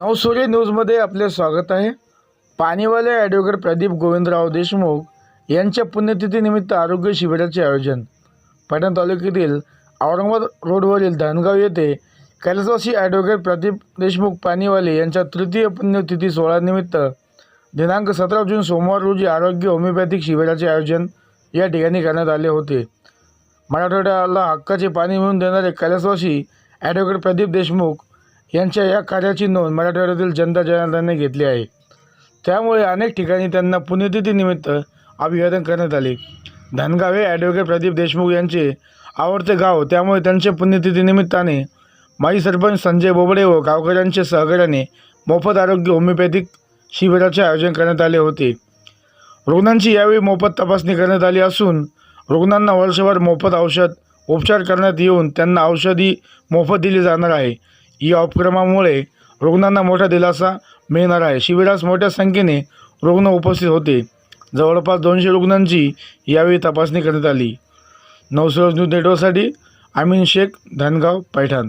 नवसूर्य न्यूजमध्ये आपले स्वागत आहे. पाणीवाले ॲडव्होकेट प्रदीप गोविंदराव देशमुख यांच्या पुण्यतिथीनिमित्त आरोग्य शिबिराचे आयोजन. पैठण तालुक्यातील औरंगाबाद रोडवरील धनगाव येथे कैलासवासी ॲडव्होकेट प्रदीप देशमुख पाणीवाले यांच्या तृतीय पुण्यतिथी सोहळ्यानिमित्त दिनांक सतरा जून सोमवार रोजी आरोग्य होमिओपॅथिक शिबिराचे आयोजन या ठिकाणी करण्यात आले होते. मराठवाड्याला हक्काचे पाणी मिळवून देणारे कैलासवासी ॲडव्होकेट प्रदीप देशमुख यांच्या या कार्याची नोंद मराठवाड्यातील जनता जनार्दनाने घेतली आहे. त्यामुळे अनेक ठिकाणी त्यांना पुण्यतिथीनिमित्त अभिवादन करण्यात आले. धनगाव हे ॲडव्होकेट प्रदीप देशमुख यांचे आवडते गाव त्यामुळे त्यांच्या पुण्यतिथीनिमित्ताने माजी सरपंच संजय बोबडे व गावकऱ्यांच्या सहकार्याने मोफत आरोग्य होमिओपॅथिक शिबिराचे आयोजन करण्यात आले होते. रुग्णांची यावेळी मोफत तपासणी करण्यात आली असून रुग्णांना वर्षभर मोफत औषध उपचार करण्यात येऊन त्यांना औषधी मोफत दिली जाणार आहे. या उपक्रमामुळे रुग्णांना मोठा दिलासा मिळणार आहे. शिबिरास मोठ्या संख्येने रुग्ण उपस्थित होते. जवळपास दोनशे रुग्णांची यावेळी तपासणी करण्यात आली. नवसरोज न्यूज नेटवर्कसाठी आमिन शेख धनगाव पैठण.